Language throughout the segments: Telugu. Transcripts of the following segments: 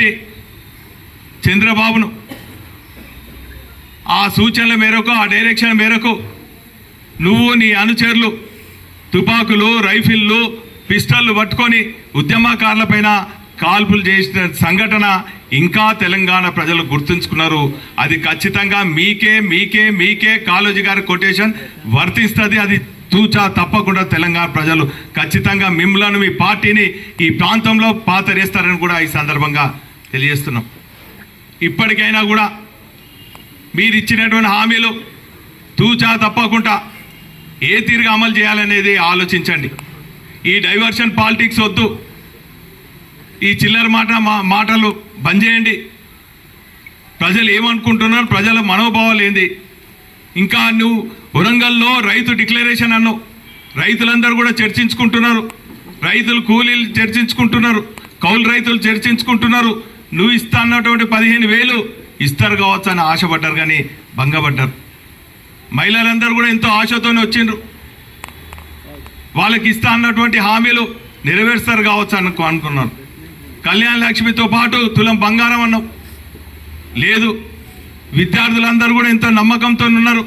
ఉన్నటువంటి చంద్రబాబును ఆ సూచనల మేరకు ఆ డైరెక్షన్ మేరకు నువ్వు నీ అనుచరులు తుపాకులు రైఫిళ్ళు పిస్టళ్ళు పట్టుకొని ఉద్యమకారులపైన కాల్పులు చేసిన సంఘటన ఇంకా తెలంగాణ ప్రజలు గుర్తుంచుకున్నారు. అది ఖచ్చితంగా మీకే మీకే మీకే కాళోజీ గారి కొటేషన్ వర్తిస్తుంది. అది తూచా తప్పకుండా తెలంగాణ ప్రజలు ఖచ్చితంగా మిమ్మలను మీ పార్టీని ఈ ప్రాంతంలో పాతరేస్తారని కూడా ఈ సందర్భంగా తెలియజేస్తున్నాం. ఇప్పటికైనా కూడా మీరు ఇచ్చినటువంటి హామీలు తూచా తప్పకుండా ఏ తీరుగా అమలు చేయాలనేది ఆలోచించండి. ఈ డైవర్షన్ పాలిటిక్స్ వద్దు. ఈ చిల్లర మాట మా- మాటలు బంద్ చేయండి. ప్రజలు ఏమనుకుంటున్నారు ప్రజల మనోభావాలు ఏంది? ఇంకా నువ్వు వరంగల్లో రైతు డిక్లరేషన్ అన్నావు రైతులందరూ కూడా చర్చించుకుంటున్నారు. రైతులు కూలీలు చర్చించుకుంటున్నారు. కౌలు రైతులు చర్చించుకుంటున్నారు. నువ్వు ఇస్తా అన్నటువంటి పదిహేను వేలు ఇస్తారు కావచ్చు అని ఆశపడ్డారు కానీ భంగపడ్డారు. మహిళలందరూ కూడా ఎంతో ఆశతోనే వచ్చిండ్రు. వాళ్ళకి ఇస్తా అన్నటువంటి హామీలు నెరవేరుస్తారు కావచ్చు అనుకో అనుకున్నాను కళ్యాణ లక్ష్మితో పాటు తులం బంగారం అన్నావు లేదు విద్యార్థులందరూ కూడా ఎంతో నమ్మకంతో ఉన్నారు.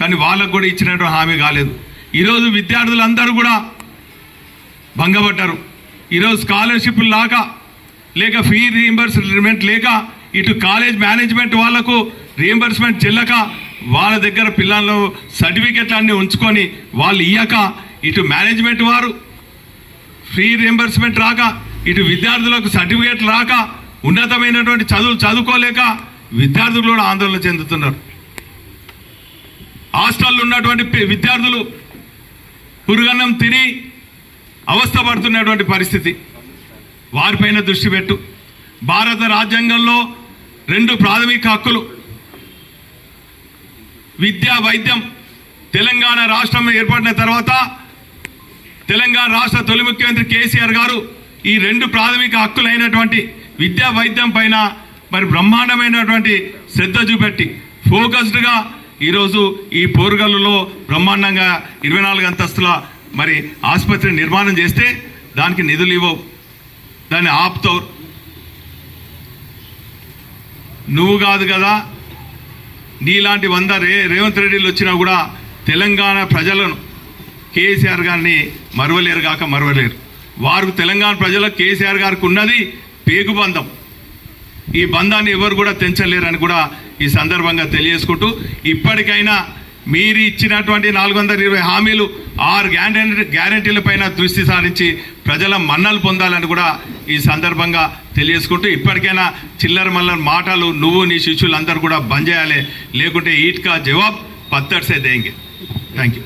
కానీ వాళ్ళకు కూడా ఇచ్చినటువంటి హామీ కాలేదు. ఈరోజు విద్యార్థులందరూ కూడా భంగపడ్డారు. ఈరోజు స్కాలర్షిప్లు లాగా లేక ఫీ రీఎంబర్స్మెంట్ లేక ఇటు కాలేజ్ మేనేజ్మెంట్ వాళ్ళకు రీఎంబర్స్మెంట్ చెల్లక వాళ్ళ దగ్గర పిల్లలు సర్టిఫికెట్లన్నీ ఉంచుకొని వాళ్ళు ఇయ్యక ఇటు మేనేజ్మెంట్ వారు ఫ్రీ రీఎంబర్స్మెంట్ రాక ఇటు విద్యార్థులకు సర్టిఫికేట్లు రాక ఉన్నతమైనటువంటి చదువులు చదువుకోలేక విద్యార్థులు కూడా ఆందోళన చెందుతున్నారు. హాస్టల్లో ఉన్నటువంటి విద్యార్థులు పురుగన్నం తిని అవస్థపడుతున్నటువంటి పరిస్థితి. వారిపైన దృష్టి పెట్టు. భారత రాజ్యాంగంలో రెండు ప్రాథమిక హక్కులు. విద్య వైద్యం. తెలంగాణ రాష్ట్రం ఏర్పడిన తర్వాత తెలంగాణ రాష్ట్ర తొలి ముఖ్యమంత్రి కేసీఆర్ గారు ఈ రెండు ప్రాథమిక హక్కులైనటువంటి విద్యా వైద్యం పైన మరి బ్రహ్మాండమైనటువంటి శ్రద్ధ చూపెట్టి ఫోకస్డ్గా ఈరోజు ఈ పోరుగల్లులో బ్రహ్మాండంగా ఇరవై నాలుగు అంతస్తుల మరి ఆసుపత్రి నిర్మాణం చేస్తే దానికి నిధులు ఇవ్వవు. దాన్ని ఆపుతావు. నువ్వు కాదు కదా నీలాంటి వంద రే రేవంత్ రెడ్డిలు వచ్చినా కూడా తెలంగాణ ప్రజలను కేసీఆర్ గారిని మరవలేరు కాక మరవలేరు. వారు తెలంగాణ ప్రజలకు కేసీఆర్ గారికి ఉన్నది పేగు బంధం. ఈ బంధాన్ని ఎవరు కూడా తెంచలేరని కూడా ఈ సందర్భంగా తెలియజేసుకుంటూ ఇప్పటికైనా మీరు ఇచ్చినటువంటి నాలుగు వందల ఇరవై హామీలు ఆరు గ్యారంటీ గ్యారంటీలపైన దృష్టి సారించి ప్రజల మన్నలు పొందాలని కూడా ఈ సందర్భంగా తెలియజేసుకుంటూ ఇప్పటికైనా చిల్లర మల్లర మాటలు నువ్వు నీ శిష్యులు అందరూ కూడా బంద్ చేయాలి లేకుంటే ఈట్కా జవాబ్ పత్తర్సే దేంగే. Thank you